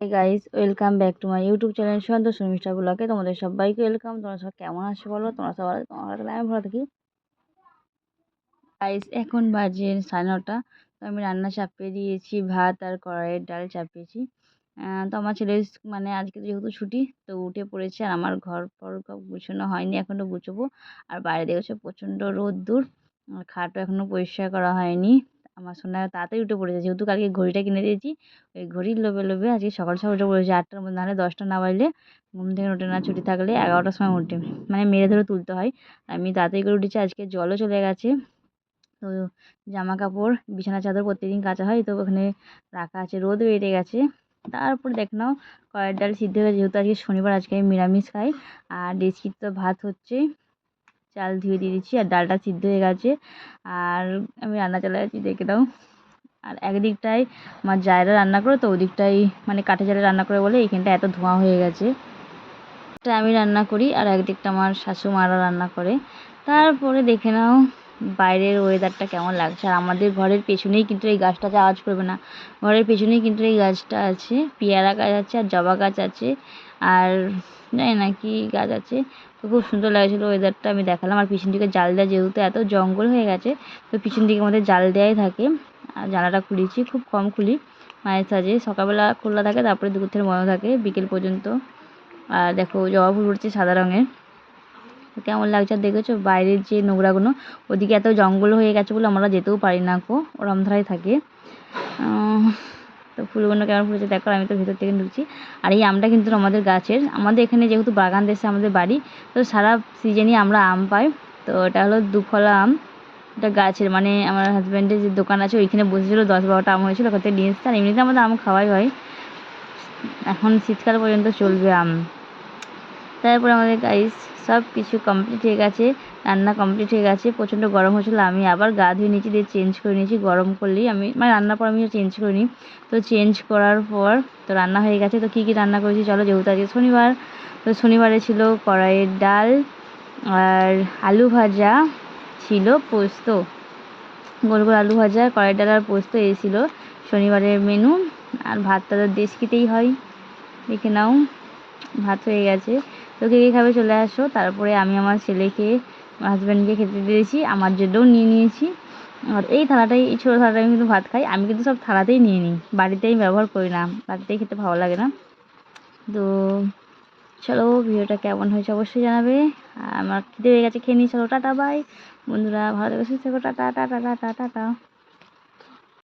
Guys welcome back to my YouTube channel Santosh mister ব্লগে তোমাদের সবাইকে ওয়েলকাম তোমরা সব কেমন আছো বলো? তোমরা সবাই তোমরা আমি ভালো থাকি। গাইস এখন বাজে সাড়ে নটা। তো আমি রান্না চাপিয়ে দিয়েছি, ভাত আর কড়াইয়ের ডাল চাপিয়েছি। তো আমার ছেলে মানে আজকে যেহেতু ছুটি, তো উঠে পড়েছে আর আমার ঘর পর গুছানো হয়নি, এখনও গুছবো। আর বাইরে দেখেছ প্রচণ্ড রোদ্দুর। আর খাটও এখনও পরিষ্কার করা হয়নি। আমার সোনা তাড়াতাড়ি উঠে পড়েছে যেহেতু কালকে ঘড়িটা কিনে দিয়েছি, ওই ঘড়ির লোভে লোভে আজকে সকাল সকাল উঠে পড়েছে আটটার মধ্যে, নাহলে দশটা না বাজলে ঘুম থেকে ওঠে না, ছুটি থাকলে এগারোটার সময় ওঠে মানে মেরে ধরে তুলতে হয়। আমি তাড়াতাড়ি করে উঠেছি, আজকে জলও চলে গেছে। তো জামা কাপড় বিছানা, চাদর প্রত্যেকদিন কাচা হয়, তো ওখানে রাখা আছে, রোদ বেড়ে গেছে। তারপর দেখ নাও কয়ের ডাল সিদ্ধ হয়ে যেহেতু আজকে শনিবার, আজকে আমি নিরামিষ খাই, আর ডেচকির তো ভাত হচ্ছে। চাল ধুয়ে দিয়ে দিচ্ছি আর ডালটা সিদ্ধ হয়ে গেছে। আর আমি রান্না চালা যাচ্ছি দেখে দাও। আর একদিকটায় আমার জায়রা রান্না করে, তো ওদিকটাই মানে কাঠে জালে রান্না করে বলে এইখানটা এত ধোঁয়া হয়ে গেছে। আমি রান্না করি আর একদিকটা আমার শাশুমারা রান্না করে। তারপরে দেখে নাও বাইরের ওয়েদারটা কেমন লাগছে? আর আমাদের ঘরের পেছনেই কিন্তু এই গাছটা আওয়াজ করবে না। ঘরের পেছনেই কিন্তু এই গাছটা আছে, পেয়ারা গাছ আছে, আর জবা গাছ আছে, আর জানি না কি গাছ আছে। তো খুব সুন্দর লাগছিল ওয়েদারটা আমি দেখালাম। আর পিছন দিকে জাল দেওয়া, যেহেতু এত জঙ্গল হয়ে গেছে, তো পিছন দিকে আমাদের জাল দেওয়াই থাকে। আর জানালাটা খুলেছি, খুব কম খুলি। মায়ের সাজে সকালবেলা খোলা থাকে, তারপরে দুপুর থেকে বন্ধ থাকে, বিকেল পর্যন্ত। আর দেখো জবা ফুল উঠছে সাদা রঙের। কেমন লাগছে দেখেছ? বাইরের যে নোংরাগুলো, ওদিকে এত জঙ্গল হয়ে গেছে বলে আমরা যেতেও পারি না কো ওরম ধারায় থাকে। তো ফুলগুলো কেমন ফুটেছে দেখো আমি তো ভেতর থেকে ঢুকছি। আর এই আমটা কিন্তু আমাদের গাছের। আমাদের এখানে যেহেতু বাগান দেশে আমাদের বাড়ি, তো সারা সিজনই আমরা আম পাই। তো এটা হলো দুফলা আম। এটা গাছের মানে আমার হাজব্যান্ডের যে দোকান আছে, ওইখানে বসেছিলো, দশ বারোটা আম হয়েছিল, ওখান থেকে নিয়ে আর এমনিতে আমাদের আম খাওয়াই হয়। এখন শীতকাল পর্যন্ত চলবে আম। তারপরে আমাদের গাইস সব কিছু কমপ্লিট হয়ে গেছে, রান্না কমপ্লিট হয়ে গেছে, প্রচণ্ড গরম হচ্ছিল আমি আবার গা ধুয়ে নিয়েছি দিয়ে চেঞ্জ করে নিয়েছি, গরম করলেই আমি মানে রান্নার পর আমি চেঞ্জ করে নিই তো চেঞ্জ করার পর তো রান্না হয়ে গেছে, তো কী কী রান্না করেছি চলো যেহেতু আজকে শনিবার, তো শনিবারে ছিল কড়াইয়ের ডাল আর আলু ভাজা ছিল পোস্ত। গোল গোল আলু ভাজা কড়াই ডাল আর পোস্ত এই ছিল শনিবারের মেনু আর ভাতটা তো দেশকিতেই হয়, দেখে নাও, ভাত হয়ে গেছে। তো কে খাবে চলে আসো। তারপরে আমি আমার ছেলেকে হাজব্যান্ডকে খেতে দিয়েছি, আমার জন্যও নিয়ে নিয়েছি। আর এই থালাটাই, এই ছোটো থালাটাই আমি কিন্তু ভাত খাই। আমি কিন্তু সব থালাতেই নিয়ে নিই। বাড়িতেই ব্যবহার করি না। বাড়িতেই খেতে ভালো লাগে না। তো চলো, ভিডিওটা কেমন হয়েছে অবশ্যই জানাবে। আমার খিদে হয়ে গেছে, খেয়ে নিই। চলো, টাটা বাই বন্ধুরা, ভালো থেকে, সুস্থ থাকো। Tata tata tata tata.